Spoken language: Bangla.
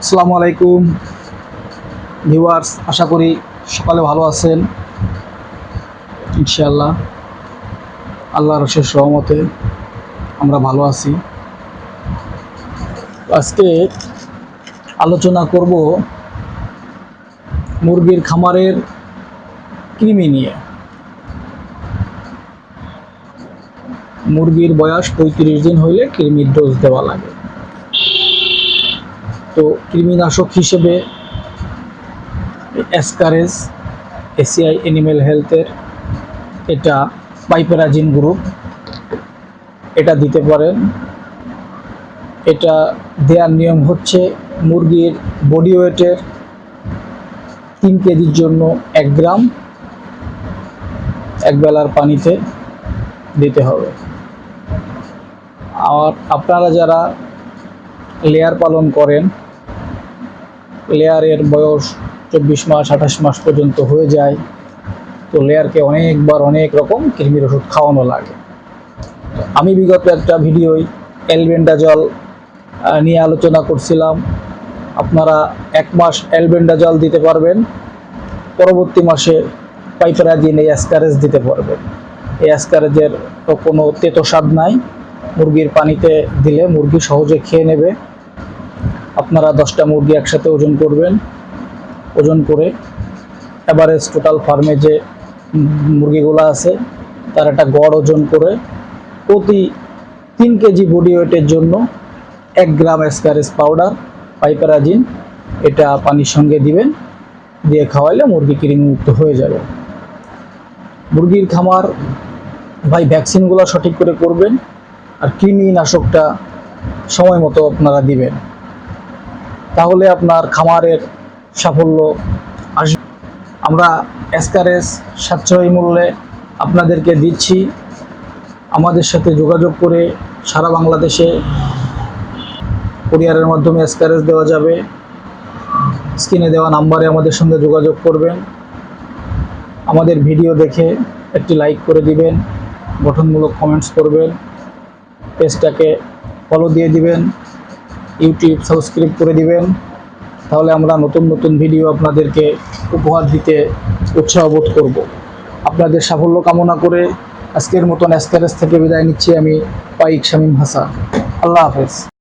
আসসালামু আলাইকুম। ভিউয়ার্স, আশা করি সকালে ভালো আছেন। ইনশাআল্লাহ, আল্লাহর শেষ রহমতে আমরা ভালো আছি। আজকে আলোচনা করব মুরগির খামারের কৃমি নিয়ে। মুরগির বয়স পঁয়ত্রিশ দিন হইলে কৃমির ডোজ দেওয়া লাগে। তো কৃমিনাশক হিসেবে অ্যাসকারেজ এসিআই অ্যানিম্যাল হেলথের, এটা পাইপেরাজিন গ্রুপ, এটা দিতে পারেন। এটা দেওয়ার নিয়ম হচ্ছে মুরগির বডি ওয়েটের তিন কেজির জন্য এক গ্রাম এক বেলার পানিতে দিতে হবে। আর আপনারা যারা লেয়ার পালন করেন লেয়ারের বয়স চব্বিশ মাস আঠাশ মাস পর্যন্ত হয়ে যায়। তো লেয়ারকে অনেকবার অনেক রকম কৃমির ওষুধ খাওয়ানো লাগে। আমি বিগত একটা ভিডিওয় এলবেন্ডাজল আহ, নিয়ে আলোচনা করছিলাম। আপনারা এক মাস এলবেন্ডাজল দিতে পারবেন পরবর্তী মাসে পাইপেরাজিন এই অ্যাসকারেজ দিতে পারবেন। এই অ্যাসকারেজের তো কোনো তেতো স্বাদ নাই। মুরগির পানিতে দিলে মুরগি সহজে খেয়ে নেবে। আপনারা দশটা মুরগি একসাথে ওজন করবেন, ওজন করে অ্যাভারেজ টোটাল ফার্মে যে মুরগিগুলো আছে, তার একটা গড় ওজন করে প্রতি তিন কেজি বডি ওয়েটের জন্য এক গ্রাম অ্যাসকারেজ পাউডার পাইপারাজিন এটা পানির সঙ্গে দিবেন, দিয়ে খাওয়াইলে মুরগি কৃমিমুক্ত হয়ে যাবে। মুরগির খামার, ভাই ভ্যাকসিনগুলো সঠিক করে করবেন, আর কৃমিনাশকটা সময় মতো আপনারা দিবেন। তাহলে আপনার খামারের সাফল্য আসবে। আমরা এসকারেস সাশ্রয়ী মূল্যে আপনাদেরকে দিচ্ছি। আমাদের সাথে যোগাযোগ করে সারা বাংলাদেশে কুরিয়ারের মাধ্যমে এসকারেস দেওয়া যাবে। স্ক্রিনে দেওয়া নাম্বারে আমাদের সঙ্গে যোগাযোগ করবেন। আমাদের ভিডিও দেখে একটি লাইক করে দিবেন, গঠনমূলক কমেন্টস করবেন, পেজটাকে ফলো দিয়ে দিবেন। ইউটিউব সাবস্ক্রাইব করে দিবেন। তাহলে আমরা নতুন নতুন ভিডিও আপনাদেরকে উপহার দিতে উৎসাহ বোধ করব। আপনাদের সাফল্য কামনা করে আজকের মতন অ্যাসকারেস থেকে বিদায় নিচ্ছি আমি পাইক শামীম হাসান। আল্লাহ হাফেজ।